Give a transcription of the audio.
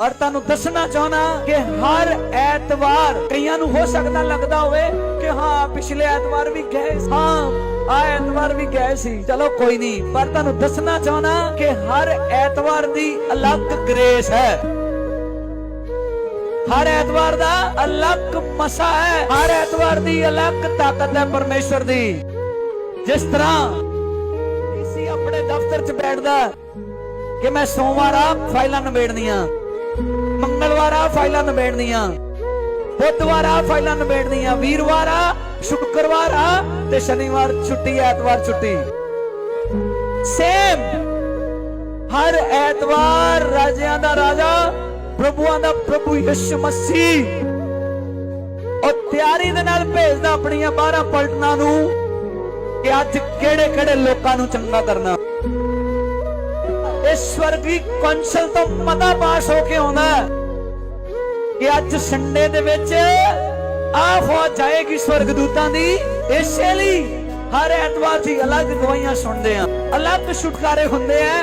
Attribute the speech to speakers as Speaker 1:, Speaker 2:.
Speaker 1: ਔਰ ਤੁਹਾਨੂੰ ਦੱਸਣਾ ਚਾਹਣਾ ਕਿ ਹਰ ਐਤਵਾਰ ਕਈਆਂ ਨੂੰ ਹੋ ਸਕਦਾ ਲੱਗਦਾ ਹੋਵੇ ਕਿ ਹਾਂ, ਪਿਛਲੇ ਐਤਵਾਰ ਵੀ ਗਏ ਸੀ। ਹਾਂ, ਆ ਐਤਵਾਰ ਵੀ ਗਏ ਸੀ। ਚਲੋ ਕੋਈ ਨਹੀਂ, ਪਰ ਤੁਹਾਨੂੰ ਦੱਸਣਾ ਚਾਹਣਾ ਕਿ ਹਰ ਐਤਵਾਰ ਦੀ ਅਲੱਗ ਗ੍ਰੇਸ ਹੈ। ਹਰ ਐਤਵਾਰ ਦਾ ਅਲੱਗ ਮਸਾ ਹੈ। ਹਰ ਐਤਵਾਰ ਦੀ ਅਲੱਗ ਤਾਕਤ ਹੈ ਪਰਮੇਸ਼ਵਰ ਦੀ। ਜਿਸ ਤਰ੍ਹਾਂ ਇਸੀ ਆਪਣੇ ਦਫ਼ਤਰ 'ਚ ਬੈਠਦਾ ਕਿ ਮੈਂ ਸੋਮਵਾਰ ਆ ਫਾਈਲਾਂ ਨਿਬੇੜਨੀਆਂ। ਮੰਗਲਵਾਰ ਆ ਫਾਈਲਾਂ ਨਿਬੇੜਨੀਆਂ। ਬੁੱਧਵਾਰ ਆ ਫਾਈਲਾਂ ਨਿਬੇੜਨੀਆਂ। ਵੀਰਵਾਰ ਆ, ਸ਼ੁੱਕਰਵਾਰ ਆ ਤੇ ਸ਼ਨੀਵਾਰ ਛੁੱਟੀ, ਐਤਵਾਰ ਛੁੱਟੀ। ਸੇਮ ਹਰ ਐਤਵਾਰ ਰਾਜਿਆਂ ਦਾ ਰਾਜਾ, ਪ੍ਰਭੂਆਂ ਦਾ ਪ੍ਰਭੂ ਯਿਸੂ ਮਸੀਹ। ਉਹ ਤਿਆਰੀ ਦੇ ਨਾਲ ਭੇਜਦਾ ਆਪਣੀਆਂ 12 ਪਲਟਨਾਂ ਨੂੰ ਕਿ ਅੱਜ ਕਿਹੜੇ ਕਿਹੜੇ ਲੋਕਾਂ ਨੂੰ ਚੰਗਾ ਕਰਨਾ। ਇਹ ਸਵਰਗੀ ਕੌਂਸਲ ਤੋਂ ਪਤਾ ਪਾਸ ਹੋ ਕੇ ਆਉਂਦਾ ਕਿ ਅੱਜ ਸੰਡੇ ਦੇ ਵਿੱਚ ਆ ਫੌਜ ਜਾਏਗੀ ਸਵਰਗਦੂਤਾਂ ਦੀ। ਇਸੇ ਲਈ ਹਰ ਐਤਵਾਰ ਦੀ ਅਲੱਗ ਗਵਾਹੀਆਂ ਸੁਣਦੇ ਆ ਅਲੱਗ ਛੁਟਕਾਰੇ ਹੁੰਦੇ ਆ